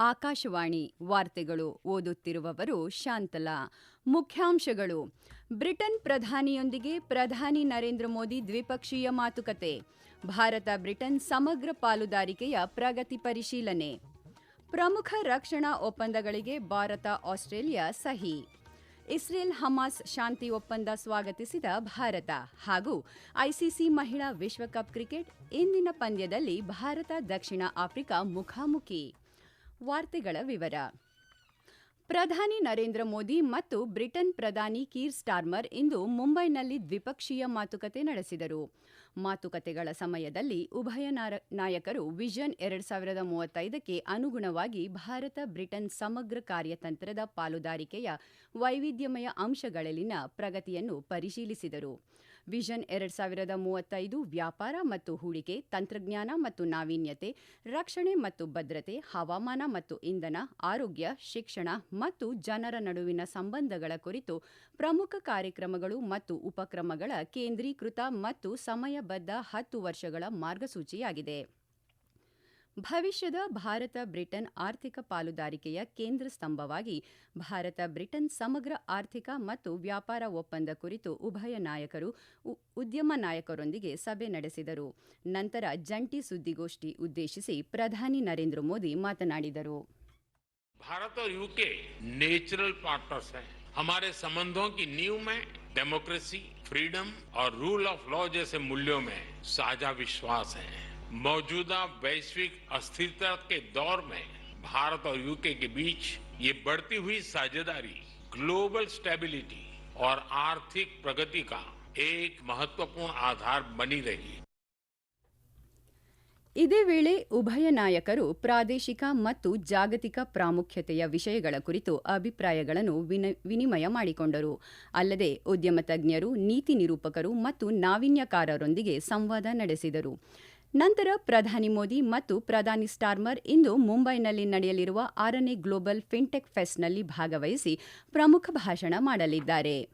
ಆಕಾಶವಾಣಿ ವಾರ್ತೆಗಳು ಓದುತ್ತಿರುವವರು ಶಾಂತಲಾ. ಮುಖ್ಯಾಂಶಗಳು. ಬ್ರಿಟನ್ ಪ್ರಧಾನಿಯೊಂದಿಗೆ ಪ್ರಧಾನಿ ನರೇಂದ್ರ ಮೋದಿ ದ್ವಿಪಕ್ಷೀಯ ಮಾತುಕತೆ. ಭಾರತ ಬ್ರಿಟನ್ ಸಮಗ್ರ ಪಾಲುದಾರಿಕೆಯ ಪ್ರಗತಿ ಪರಿಶೀಲನೆ. ಪ್ರಮುಖ ರಕ್ಷಣಾ ಒಪ್ಪಂದಗಳಿಗೆ ಭಾರತ ಆಸ್ಟ್ರೇಲಿಯಾ ಸಹಿ. ಇಸ್ರೇಲ್ ಹಮಾಸ್ ಶಾಂತಿ ಒಪ್ಪಂದ ಸ್ವಾಗತಿಸಿದ ಭಾರತ ಹಾಗೂ ಐಸಿಸಿ ಮಹಿಳಾ ವಿಶ್ವಕಪ್ ಕ್ರಿಕೆಟ್ ಇಂದಿನ ಪಂದ್ಯದಲ್ಲಿ ಭಾರತ ದಕ್ಷಿಣ ಆಫ್ರಿಕಾ ಮುಖಾಮುಖಿ. ವಾರ್ತೆಗಳ ವಿವರ. ಪ್ರಧಾನಿ ನರೇಂದ್ರ ಮೋದಿ ಮತ್ತು ಬ್ರಿಟನ್ ಪ್ರಧಾನಿ ಕೀರ್ ಸ್ಟಾರ್ಮರ್ ಇಂದು ಮುಂಬೈನಲ್ಲಿ ದ್ವಿಪಕ್ಷೀಯ ಮಾತುಕತೆ ನಡೆಸಿದರು. ಮಾತುಕತೆಗಳ ಸಮಯದಲ್ಲಿ ಉಭಯ ನಾಯಕರು ವಿಷನ್ ಎರಡ್ ಸಾವಿರದ ಮೂವತ್ತೈದಕ್ಕೆ ಅನುಗುಣವಾಗಿ ಭಾರತ, ಬ್ರಿಟನ್ ಸಮಗ್ರ ಕಾರ್ಯತಂತ್ರದ ಪಾಲುದಾರಿಕೆಯ ವೈವಿಧ್ಯಮಯ ಅಂಶಗಳಲ್ಲಿನ ಪ್ರಗತಿಯನ್ನು ಪರಿಶೀಲಿಸಿದರು. ವಿಷನ್ ಎರಡು ಸಾವಿರದ ಮೂವತ್ತೈದು ವ್ಯಾಪಾರ ಮತ್ತು ಹೂಡಿಕೆ, ತಂತ್ರಜ್ಞಾನ ಮತ್ತು ನಾವೀನ್ಯತೆ, ರಕ್ಷಣೆ ಮತ್ತು ಭದ್ರತೆ, ಹವಾಮಾನ ಮತ್ತು ಇಂಧನ, ಆರೋಗ್ಯ, ಶಿಕ್ಷಣ ಮತ್ತು ಜನರ ನಡುವಿನ ಸಂಬಂಧಗಳ ಕುರಿತು ಪ್ರಮುಖ ಕಾರ್ಯಕ್ರಮಗಳು ಮತ್ತು ಉಪಕ್ರಮಗಳ ಕೇಂದ್ರೀಕೃತ ಮತ್ತು ಸಮಯಬದ್ಧ ಹತ್ತು ವರ್ಷಗಳ ಮಾರ್ಗಸೂಚಿಯಾಗಿದೆ. ಭವಿಷ್ಯದ ಭಾರತ ಬ್ರಿಟನ್ ಆರ್ಥಿಕ ಪಾಲುದಾರಿಕೆಯ ಕೇಂದ್ರ ಸ್ತಂಭವಾಗಿ ಭಾರತ ಬ್ರಿಟನ್ ಸಮಗ್ರ ಆರ್ಥಿಕ ಮತ್ತು ವ್ಯಾಪಾರ ಒಪ್ಪಂದ ಕುರಿತು ಉಭಯ ನಾಯಕರು ಉದ್ಯಮ ನಾಯಕರೊಂದಿಗೆ ಸಭೆ ನಡೆಸಿದರು ನಂತರ ಜಂಟಿ ಸುದ್ದಿಗೋಷ್ಠಿ ಉದ್ದೇಶಿಸಿ ಪ್ರಧಾನಿ ನರೇಂದ್ರ ಮೋದಿ ಮಾತನಾಡಿದರು भारत और यूके नेचुरल पार्टनर्स हैं हमारे संबंधों की नींव में डेमोक्रेसी फ्रीडम और रूल ऑफ लॉ जैसे मूल्यों में साझा विश्वास है मौजूदा वैश्विक अस्थिरता के दौर में भारत और यूके के बीच ये बढ़ती हुई साझेदारी ग्लोबल स्टेबिलिटी और आर्थिक प्रगति का एक महत्वपूर्ण आधार बनी रही ಇದೇ ವೇಳೆ ಉಭಯ ನಾಯಕರು ಪ್ರಾದೇಶಿಕ ಮತ್ತು ಜಾಗತಿಕ ಪ್ರಾಮುಖ್ಯತೆಯ ವಿಷಯಗಳ ಕುರಿತು ಅಭಿಪ್ರಾಯಗಳನ್ನು ವಿನಿಮಯ ಮಾಡಿಕೊಂಡರು ಅಲ್ಲದೆ ಉದ್ಯಮ ತಜ್ಞರು ನೀತಿ ನಿರೂಪಕರು ಮತ್ತು ನಾವೀನ್ಯಕಾರರೊಂದಿಗೆ ಸಂವಾದ ನಡೆಸಿದರು ನಂತರ ಪ್ರಧಾನಿ ಮೋದಿ ಮತ್ತು ಪ್ರಧಾನಿ ಸ್ಟಾರ್ಮರ್ ಇಂದು ಮುಂಬೈನಲ್ಲಿ ನಡೆಯಲಿರುವ ಆರನೇ ಗ್ಲೋಬಲ್ ಫಿನ್ಟೆಕ್ ಫೆಸ್ಟ್ನಲ್ಲಿ ಭಾಗವಹಿಸಿ ಪ್ರಮುಖ ಭಾಷಣ ಮಾಡಲಿದ್ದಾರೆ.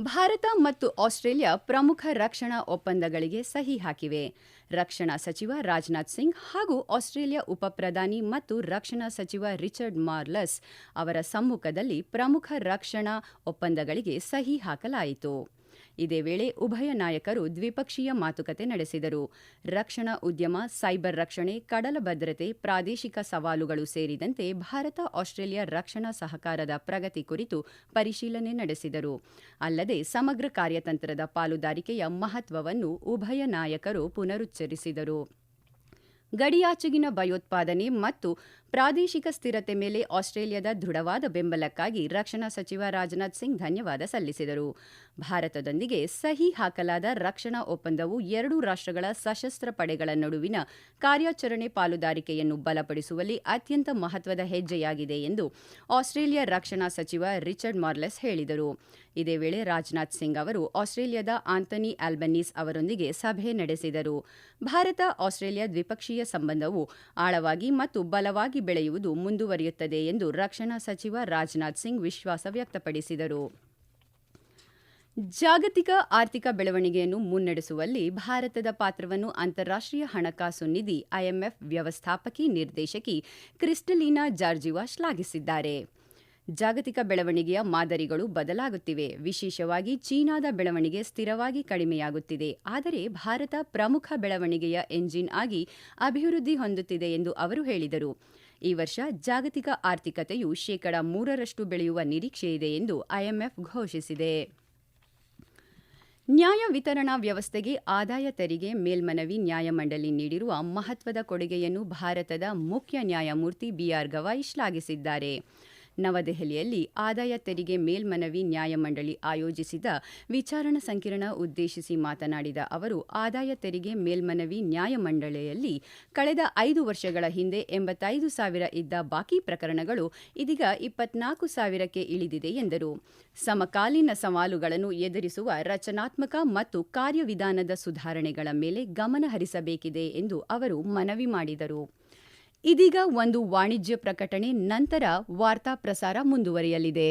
ಭಾರತ ಮತ್ತು ಆಸ್ಟ್ರೇಲಿಯಾ ಪ್ರಮುಖ ರಕ್ಷಣಾ ಒಪ್ಪಂದಗಳಿಗೆ ಸಹಿ ಹಾಕಿವೆ. ರಕ್ಷಣಾ ಸಚಿವ ರಾಜನಾಥ್ ಸಿಂಗ್ ಹಾಗೂ ಆಸ್ಟ್ರೇಲಿಯಾ ಉಪ ಪ್ರಧಾನಿ ಮತ್ತು ರಕ್ಷಣಾ ಸಚಿವ ರಿಚರ್ಡ್ ಮಾರ್ಲಸ್ ಅವರ ಸಮ್ಮುಖದಲ್ಲಿ ಪ್ರಮುಖ ರಕ್ಷಣಾ ಒಪ್ಪಂದಗಳಿಗೆ ಸಹಿ ಹಾಕಲಾಯಿತು. ಇದೇ ವೇಳೆ ಉಭಯ ನಾಯಕರು ದ್ವಿಪಕ್ಷೀಯ ಮಾತುಕತೆ ನಡೆಸಿದರು. ರಕ್ಷಣಾ ಉದ್ಯಮ, ಸೈಬರ್ ರಕ್ಷಣೆ, ಕಡಲ ಭದ್ರತೆ, ಪ್ರಾದೇಶಿಕ ಸವಾಲುಗಳು ಸೇರಿದಂತೆ ಭಾರತ ಆಸ್ಟ್ರೇಲಿಯಾ ರಕ್ಷಣಾ ಸಹಕಾರದ ಪ್ರಗತಿ ಕುರಿತು ಪರಿಶೀಲನೆ ನಡೆಸಿದರು. ಅಲ್ಲದೆ ಸಮಗ್ರ ಕಾರ್ಯತಂತ್ರದ ಪಾಲುದಾರಿಕೆಯ ಮಹತ್ವವನ್ನು ಉಭಯ ನಾಯಕರು ಪುನರುಚ್ಚರಿಸಿದರು. ಗಡಿಯಾಚೆಗಿನ ಭಯೋತ್ಪಾದನೆ ಮತ್ತು ಪ್ರಾದೇಶಿಕ ಸ್ಥಿರತೆ ಮೇಲೆ ಆಸ್ಟ್ರೇಲಿಯಾದ ದೃಢವಾದ ಬೆಂಬಲಕ್ಕಾಗಿ ರಕ್ಷಣಾ ಸಚಿವ ರಾಜನಾಥ್ ಸಿಂಗ್ ಧನ್ಯವಾದ ಸಲ್ಲಿಸಿದರು. ಭಾರತದೊಂದಿಗೆ ಸಹಿ ಹಾಕಲಾದ ರಕ್ಷಣಾ ಒಪ್ಪಂದವು ಎರಡೂ ರಾಷ್ಟ್ರಗಳ ಸಶಸ್ತ್ರ ಪಡೆಗಳ ನಡುವಿನ ಕಾರ್ಯಾಚರಣೆ ಪಾಲುದಾರಿಕೆಯನ್ನು ಬಲಪಡಿಸುವಲ್ಲಿ ಅತ್ಯಂತ ಮಹತ್ವದ ಹೆಜ್ಜೆಯಾಗಿದೆ ಎಂದು ಆಸ್ಟ್ರೇಲಿಯಾ ರಕ್ಷಣಾ ಸಚಿವ ರಿಚರ್ಡ್ ಮಾರ್ಲೆಸ್ ಹೇಳಿದರು. ಇದೇ ವೇಳೆ ರಾಜನಾಥ್ ಸಿಂಗ್ ಅವರು ಆಸ್ಟ್ರೇಲಿಯಾದ ಆಂಥನಿ ಆಲ್ಬನೀಸ್ ಅವರೊಂದಿಗೆ ಸಭೆ ನಡೆಸಿದರು. ಭಾರತ, ಆಸ್ಟ್ರೇಲಿಯಾ ದ್ವಿಪಕ್ಷೀಯ ಸಂಬಂಧವು ಆಳವಾಗಿ ಮತ್ತು ಬಲವಾಗಿ ಬೆಳೆಯುವುದು ಮುಂದುವರಿಯುತ್ತದೆ ಎಂದು ರಕ್ಷಣಾ ಸಚಿವ ರಾಜನಾಥ್ ಸಿಂಗ್ ವಿಶ್ವಾಸ ವ್ಯಕ್ತಪಡಿಸಿದರು. ಜಾಗತಿಕ ಆರ್ಥಿಕ ಬೆಳವಣಿಗೆಯನ್ನು ಮುನ್ನಡೆಸುವಲ್ಲಿ ಭಾರತದ ಪಾತ್ರವನ್ನು ಅಂತಾರಾಷ್ಟ್ರೀಯ ಹಣಕಾಸು ನಿಧಿ ಐಎಂಎಫ್ ವ್ಯವಸ್ಥಾಪಕಿ ನಿರ್ದೇಶಕಿ ಕ್ರಿಸ್ಟಲಿನಾ ಜಾರ್ಜಿವಾ ಶ್ಲಾಘಿಸಿದ್ದಾರೆ. ಜಾಗತಿಕ ಬೆಳವಣಿಗೆಯ ಮಾದರಿಗಳು ಬದಲಾಗುತ್ತಿವೆ. ವಿಶೇಷವಾಗಿ ಚೀನಾದ ಬೆಳವಣಿಗೆ ಸ್ಥಿರವಾಗಿ ಕಡಿಮೆಯಾಗುತ್ತಿದೆ. ಆದರೆ ಭಾರತ ಪ್ರಮುಖ ಬೆಳವಣಿಗೆಯ ಎಂಜಿನ್ ಆಗಿ ಅಭಿವೃದ್ಧಿ ಹೊಂದುತ್ತಿದೆ ಎಂದು ಅವರು ಹೇಳಿದರು. ಈ ವರ್ಷ ಜಾಗತಿಕ ಆರ್ಥಿಕತೆಯು ಶೇಕಡ ಮೂರರಷ್ಟು ಬೆಳೆಯುವ ನಿರೀಕ್ಷೆಯಿದೆ ಎಂದು ಐಎಂಎಫ್ ಘೋಷಿಸಿದೆ. ನ್ಯಾಯ ವಿತರಣಾ ವ್ಯವಸ್ಥೆಗೆ ಆದಾಯ ತೆರಿಗೆ ಮೇಲ್ಮನವಿ ನ್ಯಾಯಮಂಡಳಿ ನೀಡಿರುವ ಮಹತ್ವದ ಕೊಡುಗೆಯನ್ನು ಭಾರತದ ಮುಖ್ಯ ನ್ಯಾಯಮೂರ್ತಿ ಬಿಆರ್ ಗವಾಯ್ ಶ್ಲಾಘಿಸಿದ್ದಾರೆ. ನವದೆಹಲಿಯಲ್ಲಿ ಆದಾಯ ತೆರಿಗೆ ಮೇಲ್ಮನವಿ ನ್ಯಾಯಮಂಡಳಿ ಆಯೋಜಿಸಿದ ವಿಚಾರಣಾ ಸಂಕಿರಣ ಉದ್ದೇಶಿಸಿ ಮಾತನಾಡಿದ ಅವರು, ಆದಾಯ ತೆರಿಗೆ ಮೇಲ್ಮನವಿ ನ್ಯಾಯಮಂಡಳಿಯಲ್ಲಿ ಕಳೆದ ಐದು ವರ್ಷಗಳ ಹಿಂದೆ ಎಂಬತ್ತೈದು ಸಾವಿರ ಇದ್ದ ಬಾಕಿ ಪ್ರಕರಣಗಳು ಇದೀಗ ಇಪ್ಪತ್ನಾಲ್ಕು ಸಾವಿರಕ್ಕೆ ಇಳಿದಿದೆ ಎಂದರು. ಸಮಕಾಲೀನ ಸವಾಲುಗಳನ್ನು ಎದುರಿಸುವ ರಚನಾತ್ಮಕ ಮತ್ತು ಕಾರ್ಯವಿಧಾನದ ಸುಧಾರಣೆಗಳ ಮೇಲೆ ಗಮನ ಹರಿಸಬೇಕಿದೆ ಎಂದು ಅವರು ಮನವಿ ಮಾಡಿದರು. ಇದೀಗ ಒಂದು ವಾಣಿಜ್ಯ ಪ್ರಕಟಣೆ ನಂತರ ವಾರ್ತಾ ಪ್ರಸಾರ ಮುಂದುವರಿಯಲಿದೆ.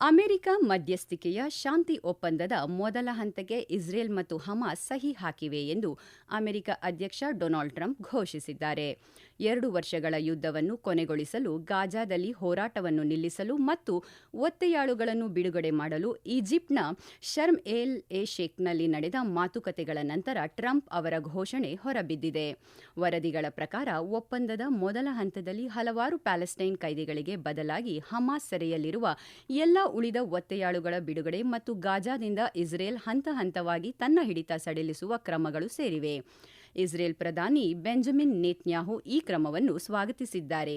ಅಮೆರಿಕ ಮಧ್ಯಸ್ಥಿಕೆಯ ಶಾಂತಿ ಒಪ್ಪಂದದ ಮೊದಲ ಹಂತಕ್ಕೆ ಇಸ್ರೇಲ್ ಮತ್ತು ಹಮಾಸ್ ಸಹಿ ಹಾಕಿವೆ ಎಂದು ಅಮೆರಿಕ ಅಧ್ಯಕ್ಷ ಡೊನಾಲ್ಡ್ ಟ್ರಂಪ್ ಘೋಷಿಸಿದ್ದಾರೆ. ಎರಡು ವರ್ಷಗಳ ಯುದ್ಧವನ್ನು ಕೊನೆಗೊಳಿಸಲು ಗಾಜಾದಲ್ಲಿ ಹೋರಾಟವನ್ನು ನಿಲ್ಲಿಸಲು ಮತ್ತು ಒತ್ತೆಯಾಳುಗಳನ್ನು ಬಿಡುಗಡೆ ಮಾಡಲು ಈಜಿಪ್ಟ್ನ ಶರ್ಮ್ ಎಲ್ ಎ ಶೇಖ್ನಲ್ಲಿ ನಡೆದ ಮಾತುಕತೆಗಳ ನಂತರ ಟ್ರಂಪ್ ಅವರ ಘೋಷಣೆ ಹೊರಬಿದ್ದಿದೆ. ವರದಿಗಳ ಪ್ರಕಾರ ಒಪ್ಪಂದದ ಮೊದಲ ಹಂತದಲ್ಲಿ ಹಲವಾರು ಪ್ಯಾಲೆಸ್ಟೈನ್ ಕೈದಿಗಳಿಗೆ ಬದಲಾಗಿ ಹಮಾಸ್ ಸೆರೆಯಲ್ಲಿರುವ ಎಲ್ಲ ಉಳಿದ ಒತ್ತೆಯಾಳುಗಳ ಬಿಡುಗಡೆ ಮತ್ತು ಗಾಜಾದಿಂದ ಇಸ್ರೇಲ್ ಹಂತ ಹಂತವಾಗಿ ತನ್ನ ಹಿಡಿತ ಸಡಿಲಿಸುವ ಕ್ರಮಗಳು ಸೇರಿವೆ. ಇಸ್ರೇಲ್ ಪ್ರಧಾನಿ ಬೆಂಜಮಿನ್ ನೇತ್ನ್ಯಾಹು ಈ ಕ್ರಮವನ್ನು ಸ್ವಾಗತಿಸಿದ್ದಾರೆ.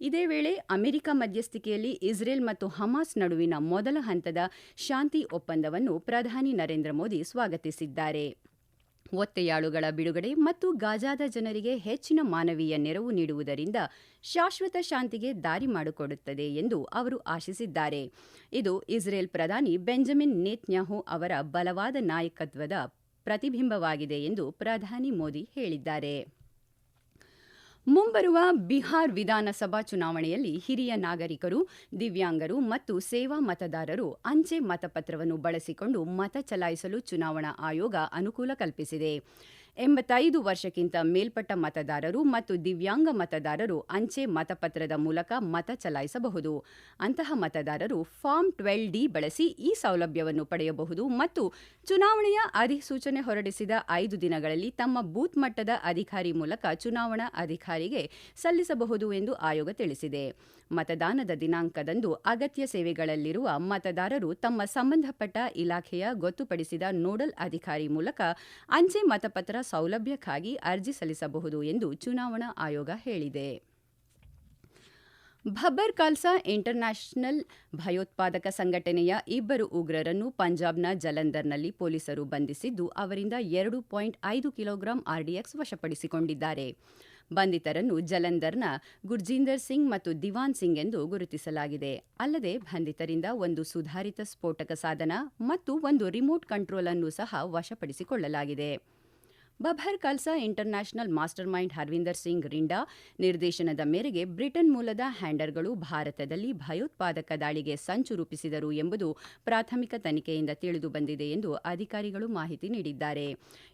ಇದೇ ವೇಳೆ ಅಮೆರಿಕ ಮಧ್ಯಸ್ಥಿಕೆಯಲ್ಲಿ ಇಸ್ರೇಲ್ ಮತ್ತು ಹಮಾಸ್ ನಡುವಿನ ಮೊದಲ ಹಂತದ ಶಾಂತಿ ಒಪ್ಪಂದವನ್ನು ಪ್ರಧಾನಿ ನರೇಂದ್ರ ಮೋದಿ ಸ್ವಾಗತಿಸಿದ್ದಾರೆ. ಒತ್ತೆಯಾಳುಗಳ ಬಿಡುಗಡೆ ಮತ್ತು ಗಾಜಾದ ಜನರಿಗೆ ಹೆಚ್ಚಿನ ಮಾನವೀಯ ನೆರವು ನೀಡುವುದರಿಂದ ಶಾಶ್ವತ ಶಾಂತಿಗೆ ದಾರಿ ಮಾಡಿಕೊಡುತ್ತದೆ ಎಂದು ಅವರು ಆಶಿಸಿದ್ದಾರೆ. ಇದು ಇಸ್ರೇಲ್ ಪ್ರಧಾನಿ ಬೆಂಜಮಿನ್ ನೇತ್ನ್ಯಾಹು ಅವರ ಬಲವಾದ ನಾಯಕತ್ವದ ಪ್ರತಿಬಿಂಬವಾಗಿದೆ ಎಂದು ಪ್ರಧಾನಿ ಮೋದಿ ಹೇಳಿದ್ದಾರೆ. ಮುಂಬರುವ ಬಿಹಾರ್ ವಿಧಾನಸಭಾ ಚುನಾವಣೆಯಲ್ಲಿ ಹಿರಿಯ ನಾಗರಿಕರು, ದಿವ್ಯಾಂಗರು ಮತ್ತು ಸೇವಾ ಮತದಾರರು ಅಂಚೆ ಮತಪತ್ರವನ್ನು ಬಳಸಿಕೊಂಡು ಮತ ಚಲಾಯಿಸಲು ಚುನಾವಣಾ ಆಯೋಗ ಅನುಕೂಲ ಕಲ್ಪಿಸಿದೆ. ಎಂಬತ್ತೈದು ವರ್ಷಕ್ಕಿಂತ ಮೇಲ್ಪಟ್ಟ ಮತದಾರರು ಮತ್ತು ದಿವ್ಯಾಂಗ ಮತದಾರರು ಅಂಚೆ ಮತಪತ್ರದ ಮೂಲಕ ಮತ ಚಲಾಯಿಸಬಹುದು. ಅಂತಹ ಮತದಾರರು ಫಾರ್ಮ್ ಟ್ವೆಲ್ ಡಿ ಬಳಸಿ ಈ ಸೌಲಭ್ಯವನ್ನು ಪಡೆಯಬಹುದು ಮತ್ತು ಚುನಾವಣೆಯ ಅಧಿಸೂಚನೆ ಹೊರಡಿಸಿದ ಐದು ದಿನಗಳಲ್ಲಿ ತಮ್ಮ ಬೂತ್ ಮಟ್ಟದ ಅಧಿಕಾರಿ ಮೂಲಕ ಚುನಾವಣಾ ಅಧಿಕಾರಿಗೆ ಸಲ್ಲಿಸಬಹುದು ಎಂದು ಆಯೋಗ ತಿಳಿಸಿದೆ. ಮತದಾನದ ದಿನಾಂಕದಂದು ಅಗತ್ಯ ಸೇವೆಗಳಲ್ಲಿರುವ ಮತದಾರರು ತಮ್ಮ ಸಂಬಂಧಪಟ್ಟ ಇಲಾಖೆಯ ಗೊತ್ತುಪಡಿಸಿದ ನೋಡಲ್ ಅಧಿಕಾರಿ ಮೂಲಕ ಅಂಚೆ ಮತಪತ್ರ ಸೌಲಭ್ಯಕ್ಕಾಗಿ ಅರ್ಜಿ ಸಲ್ಲಿಸಬಹುದು ಎಂದು ಚುನಾವಣಾ ಆಯೋಗ ಹೇಳಿದೆ. ಭಬ್ಬರ್ ಖಾಲ್ಸಾ ಇಂಟರ್ನ್ಯಾಷನಲ್ ಭಯೋತ್ಪಾದಕ ಸಂಘಟನೆಯ ಇಬ್ಬರು ಉಗ್ರರನ್ನು ಪಂಜಾಬ್ನ ಜಲಂಧರ್ನಲ್ಲಿ ಪೊಲೀಸರು ಬಂಧಿಸಿದ್ದು, ಅವರಿಂದ ಎರಡು ಪಾಯಿಂಟ್ ಐದು ಕಿಲೋಗ್ರಾಂ ಆರ್ಡಿಎಕ್ಸ್ ವಶಪಡಿಸಿಕೊಂಡಿದ್ದಾರೆ. ಬಂಧಿತರನ್ನು ಜಲಂಧರ್ನ ಗುರ್ಜೀಂದರ್ ಸಿಂಗ್ ಮತ್ತು ದಿವಾನ್ ಸಿಂಗ್ ಎಂದು ಗುರುತಿಸಲಾಗಿದೆ. ಅಲ್ಲದೆ ಬಂಧಿತರಿಂದ ಒಂದು ಸುಧಾರಿತ ಸ್ಫೋಟಕ ಸಾಧನ ಮತ್ತು ಒಂದು ರಿಮೋಟ್ ಕಂಟ್ರೋಲ್ ಅನ್ನು ಸಹ ವಶಪಡಿಸಿಕೊಳ್ಳಲಾಗಿದೆ. Babbar Khalsa international master mind Harvinder Singh Rinda ನಿರ್ದೇಶನದ ಮೇರೆಗೆ ಬ್ರಿಟನ್ ಮೂಲದ ಹ್ಯಾಂಡರ್ಗಳು ಭಾರತದಲ್ಲಿ ಭಯೋತ್ಪಾದಕ ದಾಳಿಗೆ ಸಂಚು ರೂಪಿಸಿದರು ಎಂಬುದು ಪ್ರಾಥಮಿಕ ತನಿಖೆಯಿಂದ ತಿಳಿದು ಬಂದಿದೆ ಎಂದು ಅಧಿಕಾರಿಗಳು ಮಾಹಿತಿ ನೀಡಿದ್ದಾರೆ.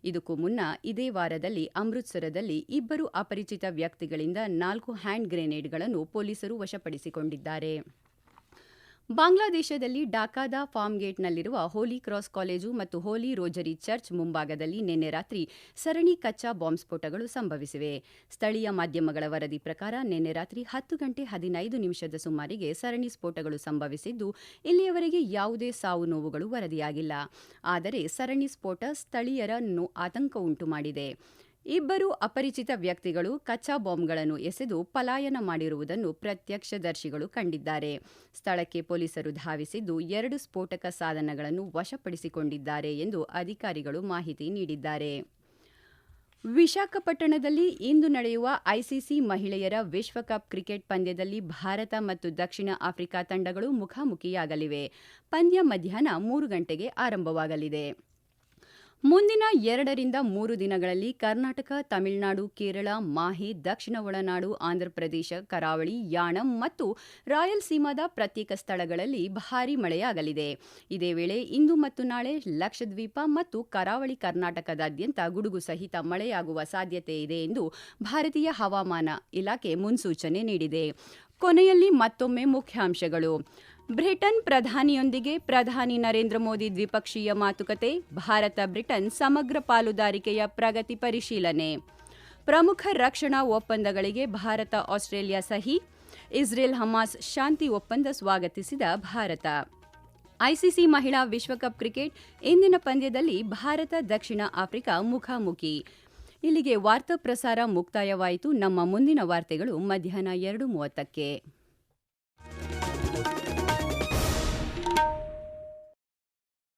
ಇದಕ್ಕೂ ಮುನ್ನ ಇದೇ ವಾರದಲ್ಲಿ ಅಮೃತ್ಸರದಲ್ಲಿ ಇಬ್ಬರು ಅಪರಿಚಿತ ವ್ಯಕ್ತಿಗಳಿಂದ ನಾಲ್ಕು ಹ್ಯಾಂಡ್ ಗ್ರೆನೇಡ್ಗಳನ್ನು ಪೊಲೀಸರು ವಶಪಡಿಸಿಕೊಂಡಿದ್ದಾರೆ. ಬಾಂಗ್ಲಾದೇಶದಲ್ಲಿ ಡಾಕಾದ ಫಾರ್ಮ್ ಗೇಟ್ನಲ್ಲಿರುವ ಹೋಲಿ ಕ್ರಾಸ್ ಕಾಲೇಜು ಮತ್ತು ಹೋಲಿ ರೋಜರಿ ಚರ್ಚ್ ಮುಂಭಾಗದಲ್ಲಿ ನಿನ್ನೆ ರಾತ್ರಿ ಸರಣಿ ಕಚ್ಚಾ ಬಾಂಬ್ ಸ್ಫೋಟಗಳು ಸಂಭವಿಸಿವೆ. ಸ್ಥಳೀಯ ಮಾಧ್ಯಮಗಳ ವರದಿ ಪ್ರಕಾರ ನಿನ್ನೆ ರಾತ್ರಿ ಹತ್ತು ಗಂಟೆ ಹದಿನೈದು ನಿಮಿಷದ ಸುಮಾರಿಗೆ ಸರಣಿ ಸ್ಫೋಟಗಳು ಸಂಭವಿಸಿದ್ದು, ಇಲ್ಲಿಯವರೆಗೆ ಯಾವುದೇ ಸಾವು ನೋವುಗಳು ವರದಿಯಾಗಿಲ್ಲ. ಆದರೆ ಸರಣಿ ಸ್ಫೋಟ ಸ್ಥಳೀಯರನ್ನು ಆತಂಕ ಉಂಟು ಮಾಡಿದೆ ಇಬ್ಬರು ಅಪರಿಚಿತ ವ್ಯಕ್ತಿಗಳು ಕಚ್ಚಾ ಬಾಂಬ್ಗಳನ್ನು ಎಸೆದು ಪಲಾಯನ ಮಾಡಿರುವುದನ್ನು ಪ್ರತ್ಯಕ್ಷದರ್ಶಿಗಳು ಕಂಡಿದ್ದಾರೆ. ಸ್ಥಳಕ್ಕೆ ಪೊಲೀಸರು ಧಾವಿಸಿದ್ದು ಎರಡು ಸ್ಫೋಟಕ ಸಾಧನಗಳನ್ನು ವಶಪಡಿಸಿಕೊಂಡಿದ್ದಾರೆ ಎಂದು ಅಧಿಕಾರಿಗಳು ಮಾಹಿತಿ ನೀಡಿದ್ದಾರೆ. ವಿಶಾಖಪಟ್ಟಣದಲ್ಲಿ ಇಂದು ನಡೆಯುವ ಐಸಿಸಿ ಮಹಿಳೆಯರ ವಿಶ್ವಕಪ್ ಕ್ರಿಕೆಟ್ ಪಂದ್ಯದಲ್ಲಿ ಭಾರತ ಮತ್ತು ದಕ್ಷಿಣ ಆಫ್ರಿಕಾ ತಂಡಗಳು ಮುಖಾಮುಖಿಯಾಗಲಿವೆ. ಪಂದ್ಯ ಮಧ್ಯಾಹ್ನ ಮೂರು ಗಂಟೆಗೆ ಆರಂಭವಾಗಲಿದೆ. ಮುಂದಿನ ಎರಡರಿಂದ ಮೂರು ದಿನಗಳಲ್ಲಿ ಕರ್ನಾಟಕ, ತಮಿಳುನಾಡು, ಕೇರಳ, ಮಾಹೆ, ದಕ್ಷಿಣ ಒಳನಾಡು, ಆಂಧ್ರಪ್ರದೇಶ, ಕರಾವಳಿ, ಯಾಣಂ ಮತ್ತು ರಾಯಲ್ಸೀಮಾದ ಪ್ರತ್ಯೇಕ ಸ್ಥಳಗಳಲ್ಲಿ ಭಾರೀ ಮಳೆಯಾಗಲಿದೆ. ಇದೇ ವೇಳೆ ಇಂದು ಮತ್ತು ನಾಳೆ ಲಕ್ಷದ್ವೀಪ ಮತ್ತು ಕರಾವಳಿ ಕರ್ನಾಟಕದಾದ್ಯಂತ ಗುಡುಗು ಸಹಿತ ಮಳೆಯಾಗುವ ಸಾಧ್ಯತೆ ಇದೆ ಎಂದು ಭಾರತೀಯ ಹವಾಮಾನ ಇಲಾಖೆ ಮುನ್ಸೂಚನೆ ನೀಡಿದೆ. ಕೊನೆಯಲ್ಲಿ ಮತ್ತೊಮ್ಮೆ ಮುಖ್ಯಾಂಶಗಳು. ಬ್ರಿಟನ್ ಪ್ರಧಾನಿಯೊಂದಿಗೆ ಪ್ರಧಾನಿ ನರೇಂದ್ರ ಮೋದಿ ದ್ವಿಪಕ್ಷೀಯ ಮಾತುಕತೆ, ಭಾರತ ಬ್ರಿಟನ್ ಸಮಗ್ರ ಪಾಲುದಾರಿಕೆಯ ಪ್ರಗತಿ ಪರಿಶೀಲನೆ. ಪ್ರಮುಖ ರಕ್ಷಣಾ ಒಪ್ಪಂದಗಳಿಗೆ ಭಾರತ, ಆಸ್ಟ್ರೇಲಿಯಾ ಸಹಿ, ಇಸ್ರೇಲ್ ಹಮಾಸ್ ಶಾಂತಿ ಒಪ್ಪಂದ ಸ್ವಾಗತಿಸಿದ ಭಾರತ. ಐಸಿಸಿ ಮಹಿಳಾ ವಿಶ್ವಕಪ್ ಕ್ರಿಕೆಟ್ ಇಂದಿನ ಪಂದ್ಯದಲ್ಲಿ ಭಾರತ ದಕ್ಷಿಣ ಆಫ್ರಿಕಾ ಮುಖಾಮುಖಿ. ಇಲ್ಲಿಗೆ ವಾರ್ತಾ ಪ್ರಸಾರ ಮುಕ್ತಾಯವಾಯಿತು. ನಮ್ಮ ಮುಂದಿನ ವಾರ್ತೆಗಳು ಮಧ್ಯಾಹ್ನ ಎರಡು ಮೂವತ್ತಕ್ಕೆ.